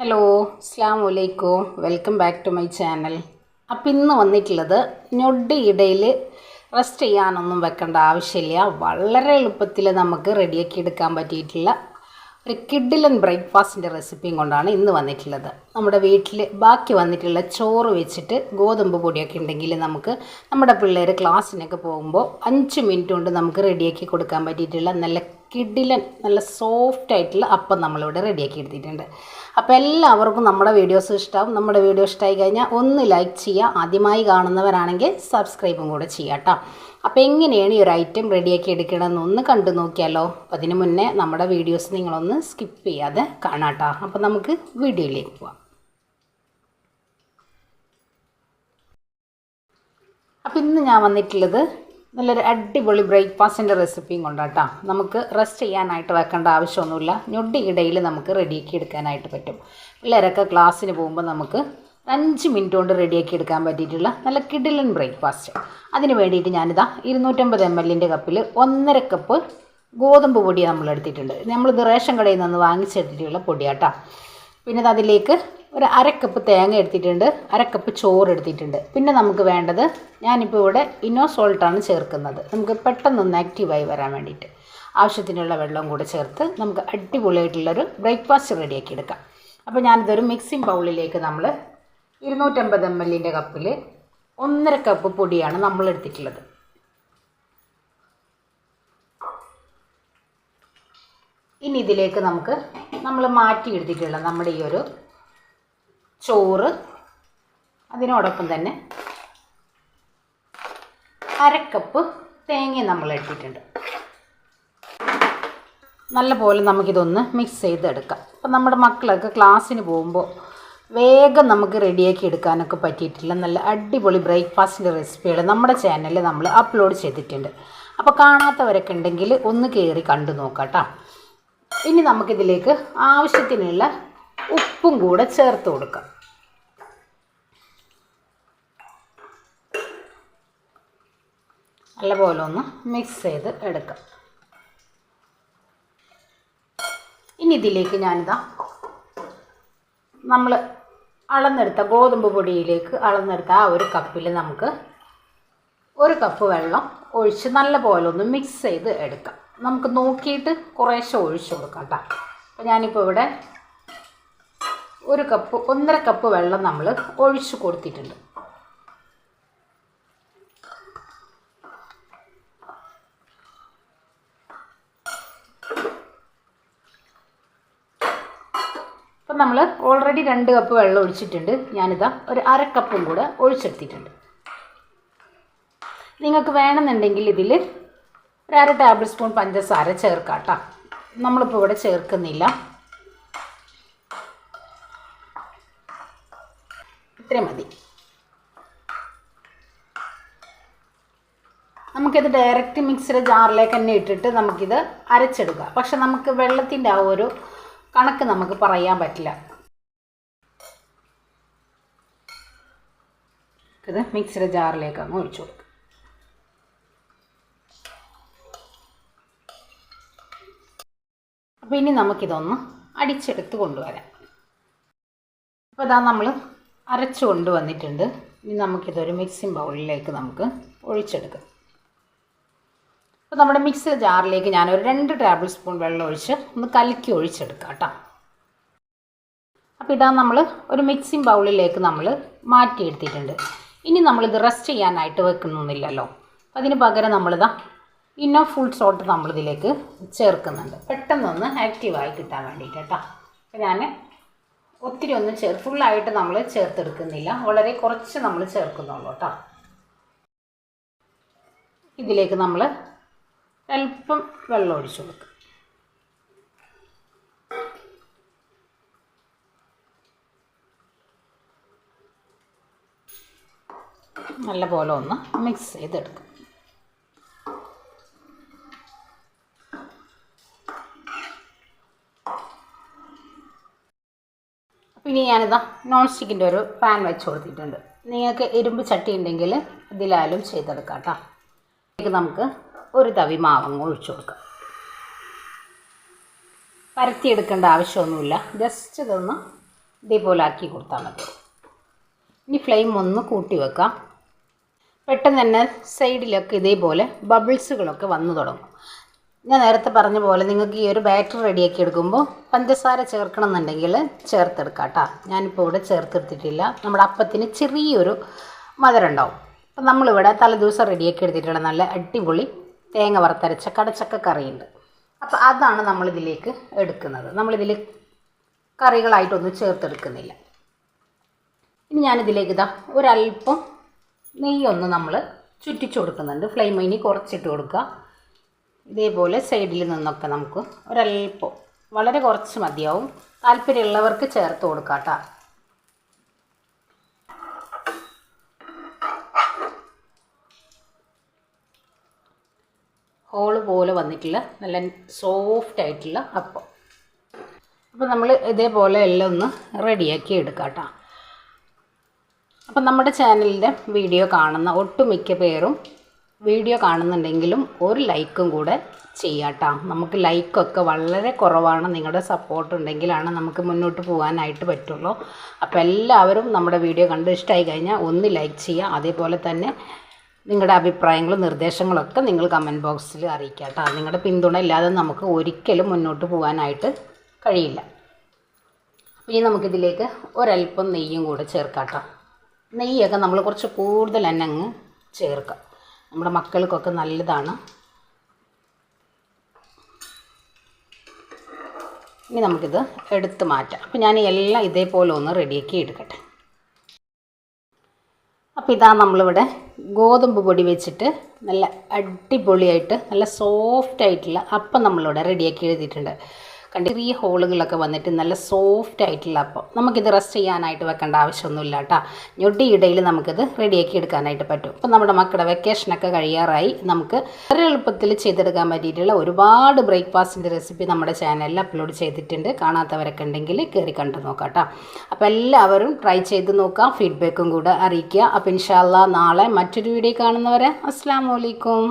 Hello അസ്സാം വലൈക്കും welcome back to my channel അപ്പം ഇന്ന് വന്നിട്ടുള്ളത് ഞൊടി ഇടയിൽ റെസ്റ്റ് ചെയ്യാനൊന്നും വെക്കേണ്ട ആവശ്യമില്ല. വളരെ എളുപ്പത്തിൽ നമുക്ക് റെഡിയാക്കി എടുക്കാൻ പറ്റിയിട്ടുള്ള ഒരു കിഡിലൻ ബ്രേക്ക്ഫാസ്റ്റിന്റെ റെസിപ്പിയും കൊണ്ടാണ് ഇന്ന് വന്നിട്ടുള്ളത്. നമ്മുടെ വീട്ടിൽ ബാക്കി വന്നിട്ടുള്ള ചോറ് വെച്ചിട്ട് ഗോതമ്പ് പൊടിയൊക്കെ ഉണ്ടെങ്കിൽ നമുക്ക് നമ്മുടെ പിള്ളേർ ക്ലാസ്സിനൊക്കെ പോകുമ്പോൾ അഞ്ച് മിനിറ്റ് കൊണ്ട് നമുക്ക് റെഡിയാക്കി കൊടുക്കാൻ പറ്റിയിട്ടുള്ള നല്ല കിഡിലൻ നല്ല സോഫ്റ്റ് ആയിട്ടുള്ള അപ്പം നമ്മളിവിടെ റെഡിയാക്കി എടുത്തിട്ടുണ്ട്. അപ്പോൾ എല്ലാവർക്കും നമ്മുടെ വീഡിയോസ് ഇഷ്ടമാവും നമ്മുടെ വീഡിയോ ഇഷ്ടമായി കഴിഞ്ഞാൽ ഒന്ന് ലൈക്ക് ചെയ്യുക. ആദ്യമായി കാണുന്നവരാണെങ്കിൽ സബ്സ്ക്രൈബും കൂടെ ചെയ്യാം കേട്ടോ അപ്പോൾ എങ്ങനെയാണ് ഈ ഒരു ഐറ്റം റെഡിയാക്കി എടുക്കണമെന്ന് ഒന്ന് കണ്ടു നോക്കിയാലോ. അപ്പോൾ അതിന് മുന്നേ നമ്മുടെ വീഡിയോസ് നിങ്ങളൊന്ന് സ്കിപ്പ് ചെയ്യാതെ കാണാം കേട്ടോ അപ്പോൾ നമുക്ക് വീഡിയോയിലേക്ക് പോവാം. അപ്പോൾ ഇന്ന് ഞാൻ വന്നിട്ടുള്ളത് നല്ലൊരു അടിപൊളി ബ്രേക്ക്ഫാസ്റ്റിന്റെ റെസിപ്പിയും കൊണ്ടാട്ടോ നമുക്ക് റെസ്റ്റ് ചെയ്യാനായിട്ട് വെക്കേണ്ട ആവശ്യമൊന്നുമില്ല. ഞൊടി ഇടയിൽ നമുക്ക് റെഡിയാക്കി എടുക്കാനായിട്ട് പറ്റും. പിള്ളേരൊക്കെ ക്ലാസ്സിന് പോകുമ്പോൾ നമുക്ക് അഞ്ച് മിനിറ്റ് കൊണ്ട് റെഡിയാക്കി എടുക്കാൻ പറ്റിയിട്ടുള്ള നല്ല കിഡിലൻ ബ്രേക്ക്ഫാസ്റ്റ്. അതിന് വേണ്ടിയിട്ട് ഞാനിതാ ഇരുന്നൂറ്റമ്പത് എം എല്ലിന്റെ കപ്പിൽ ഒന്നര കപ്പ് ഗോതമ്പ് പൊടി നമ്മൾ എടുത്തിട്ടുണ്ട് നമ്മളിത് റേഷൻ കടയിൽ നിന്ന് വാങ്ങിച്ചെടുത്തിട്ടുള്ള പൊടിയാട്ടോ. പിന്നെ അതിലേക്ക് ഒരു അരക്കപ്പ് തേങ്ങ എടുത്തിട്ടുണ്ട്. അരക്കപ്പ് ചോറ് എടുത്തിട്ടുണ്ട്. പിന്നെ നമുക്ക് വേണ്ടത് ഞാനിപ്പോൾ ഇവിടെ ഇന്നോ സോൾട്ടാണ് ചേർക്കുന്നത്. നമുക്ക് പെട്ടെന്നൊന്ന് ആക്റ്റീവായി വരാൻ വേണ്ടിയിട്ട്. ആവശ്യത്തിനുള്ള വെള്ളം കൂടെ ചേർത്ത് നമുക്ക് അടിപൊളിയായിട്ടുള്ളൊരു ബ്രേക്ക്ഫാസ്റ്റ് റെഡിയാക്കി എടുക്കാം. അപ്പോൾ ഞാനിതൊരു മിക്സിംഗ് ബൗളിലേക്ക് നമ്മൾ ഇരുന്നൂറ്റമ്പത് എം എല്ലിന്റെ കപ്പിൽ ഒന്നര കപ്പ് പൊടിയാണ് നമ്മൾ എടുത്തിട്ടുള്ളത്. ഇനി ഇതിലേക്ക് നമുക്ക് നമ്മൾ മാറ്റി എടുത്തിട്ടുള്ള നമ്മുടെ ഈ ഒരു ചോറ് അതിനോടൊപ്പം തന്നെ അരക്കപ്പ് തേങ്ങ നമ്മൾ എടുത്തിട്ടുണ്ട് നല്ലപോലെ നമുക്കിതൊന്ന് മിക്സ് ചെയ്തെടുക്കാം. അപ്പം നമ്മുടെ മക്കളൊക്കെ ക്ലാസ്സിന് പോകുമ്പോൾ വേഗം നമുക്ക് റെഡിയാക്കി എടുക്കാനൊക്കെ പറ്റിയിട്ടില്ല. നല്ല അടിപൊളി ബ്രേക്ക്ഫാസ്റ്റിന്റെ റെസിപ്പികൾ നമ്മുടെ ചാനലിൽ നമ്മൾ അപ്ലോഡ് ചെയ്തിട്ടുണ്ട്. അപ്പോൾ കാണാത്തവരൊക്കെ ഉണ്ടെങ്കിൽ ഒന്ന് കയറി കണ്ടു നോക്കാം കേട്ടോ ഇനി നമുക്കിതിലേക്ക് ആവശ്യത്തിനുള്ള ഉപ്പും കൂടെ ചേർത്ത് കൊടുക്കാം. നല്ലപോലെ ഒന്ന് മിക്സ് ചെയ്ത് എടുക്കാം. ഇനി ഇതിലേക്ക് ഞാനിതാ നമ്മൾ അളന്നെടുത്ത ഗോതമ്പ് പൊടിയിലേക്ക് അളന്നെടുത്ത ആ ഒരു കപ്പിൽ നമുക്ക് ഒരു കപ്പ് വെള്ളം ഒഴിച്ച് നല്ല പോലെ ഒന്ന് മിക്സ് ചെയ്ത് എടുക്കാം. നമുക്ക് നോക്കിയിട്ട് കുറേശ്ശെ ഒഴിച്ചു കൊടുക്കാം കേട്ടോ അപ്പോൾ ഞാനിപ്പോൾ ഇവിടെ ഒരു കപ്പ് ഒന്നര കപ്പ് വെള്ളം നമ്മൾ ഒഴിച്ചു കൊടുത്തിട്ടുണ്ട്. അപ്പം നമ്മൾ ഓൾറെഡി രണ്ട് കപ്പ് വെള്ളം ഒഴിച്ചിട്ടുണ്ട്. ഞാനിതാ ഒരു അര കപ്പും കൂടെ ഒഴിച്ചെടുത്തിട്ടുണ്ട്. നിങ്ങൾക്ക് വേണമെന്നുണ്ടെങ്കിൽ ഇതിൽ ഒരു അര ടേബിൾ സ്പൂൺ പഞ്ചസാര ചേർക്കാം കേട്ടോ നമ്മളിപ്പോൾ ഇവിടെ ചേർക്കുന്നില്ല. ഇത്ര മതി. നമുക്കിത് ഡയറക്റ്റ് മിക്സിയുടെ ജാറിലേക്ക് തന്നെ ഇട്ടിട്ട് നമുക്കിത് അരച്ചെടുക്കാം. പക്ഷെ നമുക്ക് വെള്ളത്തിന്റെ ആ ഒരു കണക്ക് നമുക്ക് പറയാൻ പറ്റില്ല. ഇത് മിക്സിയുടെ ജാറിലേക്ക് അങ്ങ് ഒഴിച്ചു കൊടുക്കുക അപ്പോൾ ഇനി നമുക്കിതൊന്ന് അടിച്ചെടുത്ത് കൊണ്ടുവരാം. അപ്പോൾ ഇതാ നമ്മൾ അരച്ച് കൊണ്ടുവന്നിട്ടുണ്ട്. ഇനി നമുക്കിതൊരു മിക്സിംഗ് ബൗളിലേക്ക് നമുക്ക് ഒഴിച്ചെടുക്കാം. അപ്പോൾ നമ്മുടെ മിക്സി ജാറിലേക്ക് ഞാനൊരു രണ്ട് ടേബിൾ സ്പൂൺ വെള്ളം ഒഴിച്ച് ഒന്ന് കലക്കി ഒഴിച്ചെടുക്കാം കേട്ടോ. അപ്പോൾ ഇതാ നമ്മൾ ഒരു മിക്സിംഗ് ബൗളിലേക്ക് നമ്മൾ മാറ്റിയെടുത്തിട്ടുണ്ട്. ഇനി നമ്മളിത് റെസ്റ്റ് ചെയ്യാനായിട്ട് വെക്കുന്നൊന്നുമില്ലല്ലോ അതിന് പകരം നമ്മളിതാ ഇന്നോ ഫുൾ സോൾട്ട് നമ്മളിതിലേക്ക് ചേർക്കുന്നുണ്ട്. പെട്ടെന്നൊന്ന് ആക്റ്റീവായി കിട്ടാൻ വേണ്ടിയിട്ട് കേട്ടോ ഞാൻ ഒത്തിരി ഒന്നും ചേർ ഫുള്ളായിട്ട് നമ്മൾ ചേർത്തെടുക്കുന്നില്ല. വളരെ കുറച്ച് നമ്മൾ ചേർക്കുന്നുള്ളൂ കേട്ടോ ഇതിലേക്ക് നമ്മൾ അല്പം വെള്ളം ഒഴിച്ചു കൊടുക്കും. നല്ലപോലെ ഒന്ന് മിക്സ് ചെയ്തെടുക്കും. പിന്നെ ഞാനിതാ നോൺ സ്റ്റിക്കിന്റെ ഒരു പാൻ വെച്ച് കൊടുത്തിട്ടുണ്ട്. നിങ്ങൾക്ക് ഇരുമ്പ് ചട്ടി ഉണ്ടെങ്കിൽ ഇതിലായാലും ചെയ്തെടുക്കാം കേട്ടോ നമുക്ക് ഒരു തവി മാവങ്ങ് ഒഴിച്ചു കൊടുക്കാം. പരത്തിയെടുക്കേണ്ട ആവശ്യമൊന്നുമില്ല. ജസ്റ്റ് ഇതൊന്ന് ഇതേപോലെ ആക്കി കൊടുത്താൽ മതി. ഇനി ഫ്ലെയിം ഒന്ന് കൂട്ടി വെക്കാം. പെട്ടെന്ന് തന്നെ സൈഡിലൊക്കെ ഇതേപോലെ ബബിൾസുകളൊക്കെ വന്നു തുടങ്ങും. ഞാൻ നേരത്തെ പറഞ്ഞ പോലെ നിങ്ങൾക്ക് ഈ ഒരു ബാറ്റർ റെഡിയാക്കി എടുക്കുമ്പോൾ പഞ്ചസാര ചേർക്കണം എന്നുണ്ടെങ്കിൽ ചേർത്തെടുക്കാം കേട്ടോ. ഞാനിപ്പോൾ ഇവിടെ ചേർത്തെടുത്തിട്ടില്ല. നമ്മുടെ അപ്പത്തിന് ചെറിയൊരു മധുരം ഉണ്ടാവും അപ്പം നമ്മളിവിടെ തലേദിവസം റെഡിയാക്കി എടുത്തിട്ടുള്ള നല്ല അടിപൊളി തേങ്ങ വറുത്തരച്ച കടച്ചക്ക കറിയുണ്ട്. അപ്പോൾ അതാണ് നമ്മളിതിലേക്ക് എടുക്കുന്നത്. നമ്മളിതിൽ കറികളായിട്ടൊന്നും ചേർത്തെടുക്കുന്നില്ല. ഇനി ഞാനിതിലേക്ക് ഇതാ ഒരല്പം നെയ്യൊന്ന് നമ്മൾ ചുറ്റിച്ചു കൊടുക്കുന്നുണ്ട്. ഫ്ലെയിം ഇനി കുറച്ചിട്ട് കൊടുക്കുക. ഇതേപോലെ സൈഡിൽ നിന്നൊക്കെ നമുക്ക് ഒരല്പം വളരെ കുറച്ച് മതിയാവും. താല്പര്യമുള്ളവർക്ക് ചേർത്ത് കൊടുക്കാം ഹോൾ പോലെ വന്നിട്ടുള്ള നല്ല സോഫ്റ്റ് ആയിട്ടുള്ള അപ്പം. അപ്പോൾ നമ്മൾ ഇതേപോലെ എല്ലാം ഒന്ന് റെഡിയാക്കി എടുക്കാം അപ്പം നമ്മുടെ ചാനലിന്റെ വീഡിയോ കാണുന്ന ഒട്ടുമിക്ക പേരും വീഡിയോ കാണുന്നുണ്ടെങ്കിലും ഒരു ലൈക്കും കൂടെ ചെയ്യാട്ടോ. നമുക്ക് ലൈക്കൊക്കെ വളരെ കുറവാണ്. നിങ്ങളുടെ സപ്പോർട്ട് ഉണ്ടെങ്കിലാണ് നമുക്ക് മുന്നോട്ട് പോകാനായിട്ട് പറ്റുള്ളൂ. അപ്പോൾ എല്ലാവരും നമ്മുടെ വീഡിയോ കണ്ട് ഇഷ്ടമായി കഴിഞ്ഞാൽ ഒന്ന് ലൈക്ക് ചെയ്യുക. അതേപോലെ തന്നെ നിങ്ങളുടെ അഭിപ്രായങ്ങളും നിർദ്ദേശങ്ങളൊക്കെ നിങ്ങൾ കമന്റ് ബോക്സിൽ അറിയിക്കുക കേട്ടോ നിങ്ങളുടെ പിന്തുണ ഇല്ലാതെ നമുക്ക് ഒരിക്കലും മുന്നോട്ട് പോകാനായിട്ട് കഴിയില്ല. ഇനി നമുക്കിതിലേക്ക് ഒരല്പം നെയ്യും കൂടെ ചേർക്കാം കേട്ടോ നെയ്യൊക്കെ നമ്മൾ കുറച്ച് കൂടുതൽ തന്നെ അങ്ങ് ചേർക്കാം. നമ്മുടെ മക്കൾക്കൊക്കെ നല്ലതാണ്. ഇനി നമുക്കിത് എടുത്ത് മാറ്റാം. അപ്പോൾ ഞാൻ എല്ലാം ഇതേപോലെ ഒന്ന് റെഡിയാക്കി എടുക്കട്ടെ. അപ്പോൾ ഇതാ നമ്മളിവിടെ ഗോതമ്പ് പൊടി വെച്ചിട്ട് നല്ല അടിപൊളിയായിട്ട് നല്ല സോഫ്റ്റ് ആയിട്ടുള്ള അപ്പം നമ്മളിവിടെ റെഡിയാക്കി എഴുതിയിട്ടുണ്ട്. കണ്ട് ചെറിയ ഹോളുകളൊക്കെ വന്നിട്ട് നല്ല സോഫ്റ്റ് ആയിട്ടുള്ള അപ്പം. നമുക്കിത് റെസ്റ്റ് ചെയ്യാനായിട്ട് വെക്കേണ്ട ആവശ്യമൊന്നുമില്ല കേട്ടോ. ഞൊടി ഇടയിൽ നമുക്കിത് റെഡിയാക്കി എടുക്കാനായിട്ട് പറ്റും. അപ്പം നമ്മുടെ മക്കളുടെ വെക്കേഷനൊക്കെ കഴിയാറായി. നമുക്ക് വളരെ എളുപ്പത്തിൽ ചെയ്തെടുക്കാൻ പറ്റിയിട്ടുള്ള ഒരുപാട് ബ്രേക്ക്ഫാസ്റ്റിന്റെ റെസിപ്പി നമ്മുടെ ചാനലിൽ അപ്ലോഡ് ചെയ്തിട്ടുണ്ട്. കാണാത്തവരൊക്കെ ഉണ്ടെങ്കിൽ കയറി കണ്ടു നോക്കാം കേട്ടോ. അപ്പോൾ എല്ലാവരും ട്രൈ ചെയ്ത് നോക്കാം. ഫീഡ്ബാക്കും കൂടെ അറിയിക്കുക. അപ്പോൾ ഇൻഷാല്ല നാളെ മറ്റൊരു വീഡിയോ കാണുന്നവരെ അസ്സാം വലൈക്കും